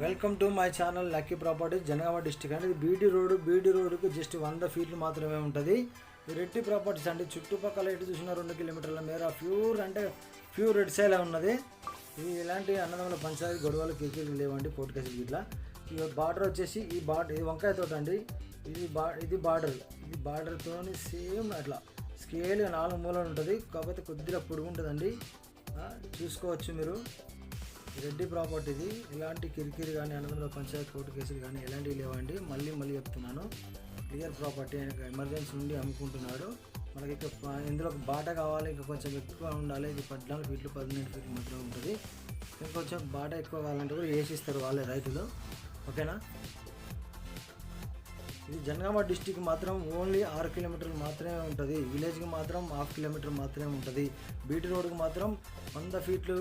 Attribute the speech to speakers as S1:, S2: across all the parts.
S1: Welcome to my channel lucky properties Jangaon district అండి ఇది BT road BT రోడ్కు just వంద ఫీట్లు మాత్రమే ఉంటుంది. రెడ్డి ప్రాపర్టీస్ అండి చుట్టుపక్కల ఎటు చూసిన రెండు కిలోమీటర్ల మేర ప్యూర్ అంటే ప్యూర్ రెడ్ సైల్ ఉన్నది. ఇది ఇలాంటి అన్నదమ్ముల పంచాయతీ గొడవలు కిరికిరి లేవండి కోర్టు కేసులు ఇట్లా ఈ బార్డర్ వచ్చేసి ఈ బార్డర్ ఇది వంకాయ తోట అండి. ఇది బా ఇది బార్డర్. ఇది బార్డర్తో సేమ్ అట్లా. స్కేల్ నాలుగు మూలలు ఉంటుంది. కాకపోతే కొద్దిగా పొడుగు ఉంటుందండి. చూసుకోవచ్చు మీరు. రెడ్డి ప్రాపర్టీది. ఇలాంటి కిరికిరి కానీ అన్నదమ్ముల పంచాయత్ కోర్టు కేసులు కానీ ఎలాంటివి లేవండి. మళ్ళీ మళ్ళీ చెప్తున్నాను. క్లియర్ ప్రాపర్టీ ఆయనకు ఎమర్జెన్సీ ఉండి అమ్ముకుంటున్నాడు. మనకి ఇక ఇందులో బాట కావాలి. ఇంకా కొంచెం ఎక్కువ ఉండాలి. ఇది పద్నాలుగు ఫీట్లు పదిహేను ఫీట్లు మధ్యలో ఉంటుంది. ఇంకొంచెం బాట ఎక్కువ కావాలంటే కూడా వేసి ఇస్తారు వాళ్ళే రైతులు. ఓకేనా? ఇది జనగామ డిస్టిక్ మాత్రం ఓన్లీ ఆరు కిలోమీటర్లు మాత్రమే ఉంటుంది. విలేజ్కి మాత్రం హాఫ్ కిలోమీటర్ మాత్రమే ఉంటుంది. బీటీ రోడ్కి మాత్రం వంద ఫీట్లు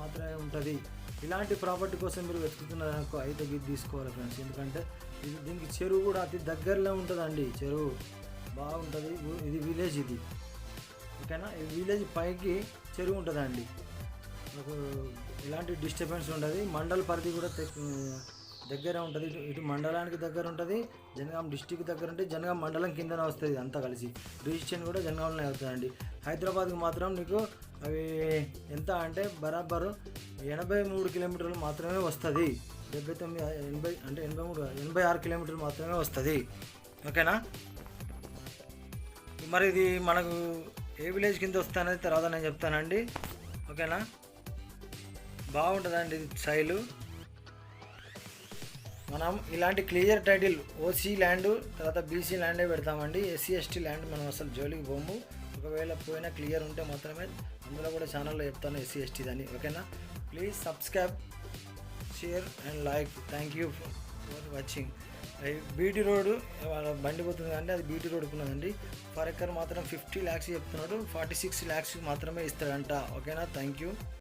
S1: మాత్రమే ఉంటుంది. ఇలాంటి ప్రాపర్టీ కోసం మీరు వెతుకుతున్నారనుకో అయితే ఇది తీసుకోవాలి ఫ్రెండ్స్. ఎందుకంటే ఇది దీనికి చెరువు కూడా అతి దగ్గరలో ఉంటుందండి. చెరువు బాగుంటుంది. ఇది విలేజ్ ఇది. ఓకేనా? ఈ విలేజ్ పైకి చెరువు ఉంటుందండి. మనకు ఎలాంటి డిస్టర్బెన్స్ ఉండదు. మండల పరిధి కూడా దగ్గర ఉంటుంది. ఇటు ఇటు మండలానికి దగ్గర ఉంటుంది జనగాం డిస్టిక్ దగ్గర ఉంటే జనగాం మండలం కిందనే వస్తుంది అంతా కలిసి. రిజిస్ట్రేషన్ కూడా జనగాంలోనే అవుతుందండి. హైదరాబాద్కి మాత్రం నీకు అవి ఎంత అంటే బరాబరు ఎనభై మూడు కిలోమీటర్లు మాత్రమే వస్తుంది. డెబ్బై తొమ్మిది ఎనభై అంటే ఎనభై మూడు ఎనభై ఆరు కిలోమీటర్లు మాత్రమే వస్తుంది. ఓకేనా? మరి ఇది మనకు ఏ విలేజ్ కింద వస్తానది తర్వాత నేను చెప్తానండి. ఓకేనా? బాగుంటుందండి ఇది శైలు మనం ఇలాంటి క్లియర్ టైటిల్ ఓసీ ల్యాండ్ తర్వాత బీసీ ల్యాండే పెడతామండి. ఎస్సీ ఎస్టీ ల్యాండ్ మనం అసలు జోలికి పోము. ఒకవేళ పోయినా క్లియర్ ఉంటే మాత్రమే అందులో కూడా ఛానల్లో చెప్తాను ఎస్సీ ఎస్టీ అని ఓకేనా? Please subscribe share and like thank you for watching BT road బండి పోతుంది అంటే అది బీటీ రోడ్కు ఉన్నదండి. ఫర్ ఎకర్ మాత్రం ఫిఫ్టీ ల్యాక్స్ చెప్తున్నాడు. ఫార్టీ సిక్స్ ల్యాక్స్ మాత్రమే ఇస్తాడంట. ఓకేనా? Thank you